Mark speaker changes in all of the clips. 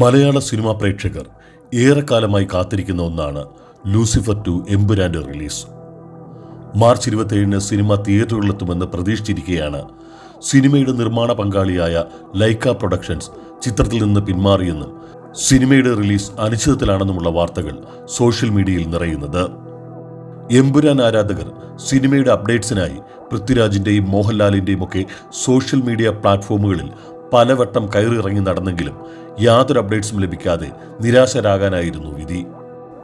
Speaker 1: മലയാള cinema പ്രേക്ഷകർ ഏറെക്കാലമായി കാത്തിരിക്കുന്ന ഒന്നാണ് ലൂസിഫർ ടു എമ്പുരാന്റെ റിലീസ്. മാർച്ച് ഇരുപത്തേഴിന് സിനിമ തിയേറ്ററുകളിലെത്തുമെന്ന് പ്രതീക്ഷിച്ചിരിക്കെയാണ് സിനിമയുടെ നിർമ്മാണ പങ്കാളിയായ ലൈക്ക പ്രൊഡക്ഷൻസ് ചിത്രത്തിൽ നിന്ന് പിന്മാറിയെന്നും സിനിമയുടെ റിലീസ് അനിശ്ചിതത്തിലാണെന്നുമുള്ള വാർത്തകൾ സോഷ്യൽ മീഡിയയിൽ നിറയുന്നത്. എമ്പുരാൻ ആരാധകർ സിനിമയുടെ അപ്ഡേറ്റ്സിനായി പൃഥ്വിരാജിന്റെയും മോഹൻലാലിന്റെയും ഒക്കെ സോഷ്യൽ മീഡിയ പ്ലാറ്റ്ഫോമുകളിൽ പലവട്ടം കയറിയിറങ്ങി നടന്നെങ്കിലും യാതൊരു അപ്ഡേറ്റ്സും ലഭിക്കാതെ നിരാശരാകാനായിരുന്നു വിധി.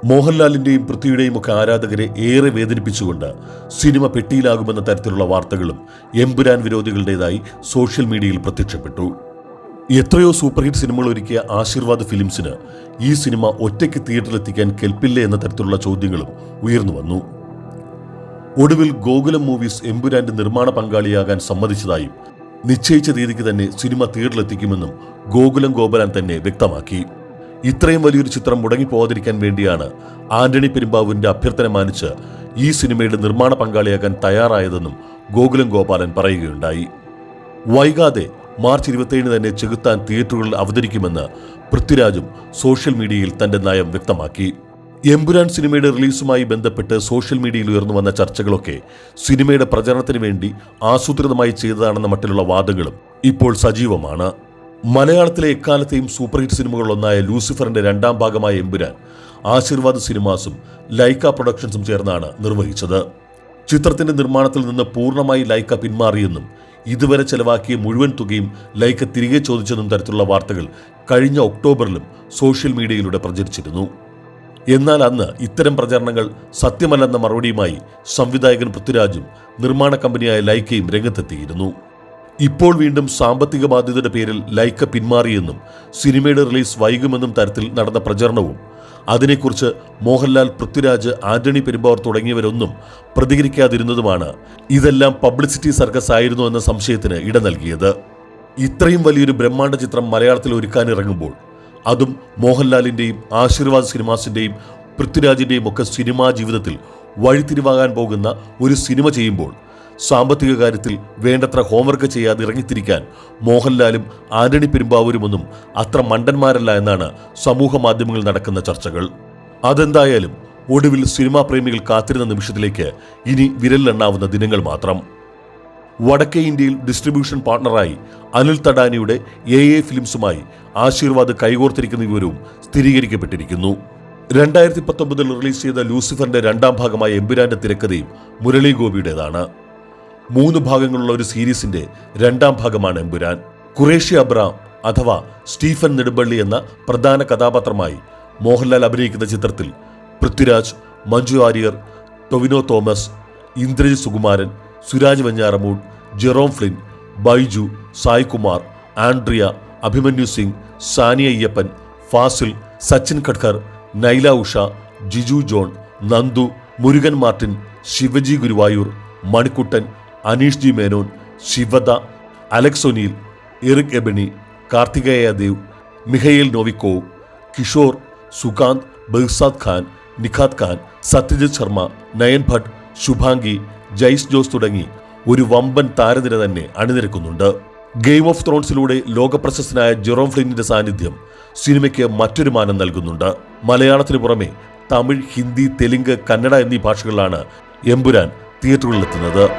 Speaker 1: മോഹൻലാലിന്റെയും പൃഥ്വിയുടെയും ഒക്കെ ആരാധകരെ ഏറെ വേദനിപ്പിച്ചുകൊണ്ട് സിനിമ പെട്ടിയിലാകുമെന്ന തരത്തിലുള്ള വാർത്തകളും എമ്പുരാൻ വിരോധികളുടേതായി സോഷ്യൽ മീഡിയയിൽ പ്രത്യക്ഷപ്പെട്ടു. എത്രയോ സൂപ്പർ ഹിറ്റ് സിനിമകൾ ഒരുക്കിയ ആശീർവാദ് ഫിലിംസിന് ഈ സിനിമ ഒറ്റയ്ക്ക് തിയേറ്ററിലെത്തിക്കാൻ കെൽപ്പില്ലേ എന്ന തരത്തിലുള്ള ചോദ്യങ്ങളും ഉയർന്നു വന്നു. ഒടുവിൽ ഗോകുലം മൂവീസ് എമ്പുരാന്റെ നിർമ്മാണ പങ്കാളിയാകാൻ സമ്മതിച്ചതായും നിശ്ചയിച്ച തീയതിക്ക് തന്നെ സിനിമ തിയേറ്ററിലെത്തിക്കുമെന്നും ഗോകുലം ഗോപാലൻ തന്നെ വ്യക്തമാക്കി. ഇത്രയും വലിയൊരു ചിത്രം മുടങ്ങിപ്പോവാതിരിക്കാൻ വേണ്ടിയാണ് ആന്റണി പെരുമ്പാവൂരിന്റെ അഭ്യർത്ഥന മാനിച്ച് ഈ സിനിമയുടെ നിർമ്മാണ പങ്കാളിയാകാൻ തയ്യാറായതെന്നും ഗോകുലം ഗോപാലൻ പറയുകയുണ്ടായി. വൈകാതെ മാർച്ച് ഇരുപത്തിയേഴിന് തന്നെ ചെകുത്താൻ തിയേറ്ററുകളിൽ അവതരിക്കുമെന്ന് പൃഥ്വിരാജും സോഷ്യൽ മീഡിയയിൽ തന്റെ നയം വ്യക്തമാക്കി. എമ്പുരാൻ സിനിമയുടെ റിലീസുമായി ബന്ധപ്പെട്ട് സോഷ്യൽ മീഡിയയിൽ ഉയർന്നു വന്ന ചർച്ചകളൊക്കെ സിനിമയുടെ പ്രചരണത്തിന് വേണ്ടി ആസൂത്രിതമായി ചെയ്തതാണെന്ന മട്ടിലുള്ള വാദങ്ങളും ഇപ്പോൾ സജീവമാണ്. മലയാളത്തിലെ എക്കാലത്തെയും സൂപ്പർ ഹിറ്റ് സിനിമകളിലൊന്നായ ലൂസിഫറിന്റെ രണ്ടാം ഭാഗമായ എമ്പുരാൻ ആശീർവാദ് സിനിമാസും ലൈക്ക പ്രൊഡക്ഷൻസും ചേർന്നാണ് നിർവഹിച്ചത്. ചിത്രത്തിന്റെ നിർമ്മാണത്തിൽ നിന്ന് പൂർണമായി ലൈക്ക പിന്മാറിയെന്നും ഇതുവരെ ചെലവാക്കിയ മുഴുവൻ തുകയും ലൈക്ക തിരികെ ചോദിച്ചെന്നും തരത്തിലുള്ള വാർത്തകൾ കഴിഞ്ഞ ഒക്ടോബറിലും സോഷ്യൽ മീഡിയയിലൂടെ പ്രചരിച്ചിരുന്നു. എന്നാൽ അന്ന് ഇത്തരം പ്രചരണങ്ങൾ സത്യമല്ലെന്ന മറുപടിയുമായി സംവിധായകൻ പൃഥ്വിരാജും നിർമ്മാണ കമ്പനിയായ ലൈക്കയും രംഗത്തെത്തിയിരുന്നു. ഇപ്പോൾ വീണ്ടും സാമ്പത്തിക ബാധ്യതയുടെ പേരിൽ ലൈക്ക പിന്മാറിയെന്നും സിനിമയുടെ റിലീസ് വൈകുമെന്നും തരത്തിൽ നടന്ന പ്രചരണവും അതിനെക്കുറിച്ച് മോഹൻലാൽ പൃഥ്വിരാജ് ആന്റണി പെരുമ്പാവർ തുടങ്ങിയവരൊന്നും പ്രതികരിക്കാതിരുന്നതുമാണ് ഇതെല്ലാം പബ്ലിസിറ്റി സർക്കസ് ആയിരുന്നു എന്ന സംശയത്തിന് ഇട നൽകിയത്. ഇത്രയും വലിയൊരു ബ്രഹ്മാണ്ഡ ചിത്രം മലയാളത്തിൽ ഒരുക്കാനിറങ്ങുമ്പോൾ അതും മോഹൻലാലിന്റെയും ആശീർവാദ് സിനിമാസിന്റെയും പൃഥ്വിരാജിന്റെയും ഒക്കെ സിനിമാ ജീവിതത്തിൽ വഴിത്തിരിവാകാൻ പോകുന്ന ഒരു സിനിമ ചെയ്യുമ്പോൾ സാമ്പത്തിക കാര്യത്തിൽ വേണ്ടത്ര ഹോംവർക്ക് ചെയ്യാതെ ഇറങ്ങിത്തിരിക്കാൻ മോഹൻലാലും ആന്റണി പെരുമ്പാവൂരുമൊന്നും അത്ര മണ്ടന്മാരല്ല എന്നാണ് സമൂഹ മാധ്യമങ്ങളിൽ നടക്കുന്ന ചർച്ചകൾ. അതെന്തായാലും ഒടുവിൽ സിനിമാ പ്രേമികൾ കാത്തിരുന്ന നിമിഷത്തിലേക്ക് ഇനി വിരലിലെണ്ണാവുന്ന ദിനങ്ങൾ മാത്രം. വടക്കേ ഇന്ത്യയിൽ ഡിസ്ട്രിബ്യൂഷൻ പാർട്ണറായി അനിൽ തടാനിയുടെ എ എ ഫിലിംസുമായി ആശീർവാദ് കൈകോർത്തിരിക്കുന്ന വിവരവും സ്ഥിരീകരിക്കപ്പെട്ടിരിക്കുന്നു. രണ്ടായിരത്തി പത്തൊമ്പതിൽ റിലീസ് ചെയ്ത ലൂസിഫറിന്റെ രണ്ടാം ഭാഗമായ എമ്പുരാന്റെ തിരക്കഥയും മുരളി ഗോപിയുടേതാണ്. മൂന്ന് ഭാഗങ്ങളുള്ള ഒരു സീരീസിന്റെ രണ്ടാം ഭാഗമാണ് എമ്പുരാൻ. കുറേഷ്യ അബ്രാം അഥവാ സ്റ്റീഫൻ നെടുമ്പള്ളി എന്ന പ്രധാന കഥാപാത്രമായി മോഹൻലാൽ അഭിനയിക്കുന്ന ചിത്രത്തിൽ Prithviraj Manju Warrier Tovino Thomas Indrajith Sukumaran Suraj Venjaramoodu Jerome Flynn Baiju Saikumar Andrea Abhimanyu Singh Saniya Iyappan Fazil Sachin Khedekar Naila Usha Giju John Nandu Murugan Martin Sivaji Guruvayoor Manikuttan Aneesh G Menon Shivada Alex Eric Ebouaney Karthikeya Dev Mikhail Novikov Kishore Sukanth Behzad Khan Nikhat Khan Satyajit Sharma Nayan Bhatt Shubhangi Jais Jose തുടങ്ങി ഒരു വമ്പൻ താരനിര തന്നെ അണിനിരക്കുന്നുണ്ട്. Game of ത്രോൺസിലൂടെ ലോകപ്രശസ്തനായ Jerome ഫ്ലിന്നിന്റെ സാന്നിധ്യം സിനിമയ്ക്ക് മറ്റൊരു മാനം നൽകുന്നുണ്ട്. മലയാളത്തിന് പുറമെ തമിഴ് ഹിന്ദി തെലുങ്ക് കന്നഡ എന്നീ ഭാഷകളിലാണ് എമ്പുരാൻ തിയേറ്ററുകളിലെത്തുന്നത്.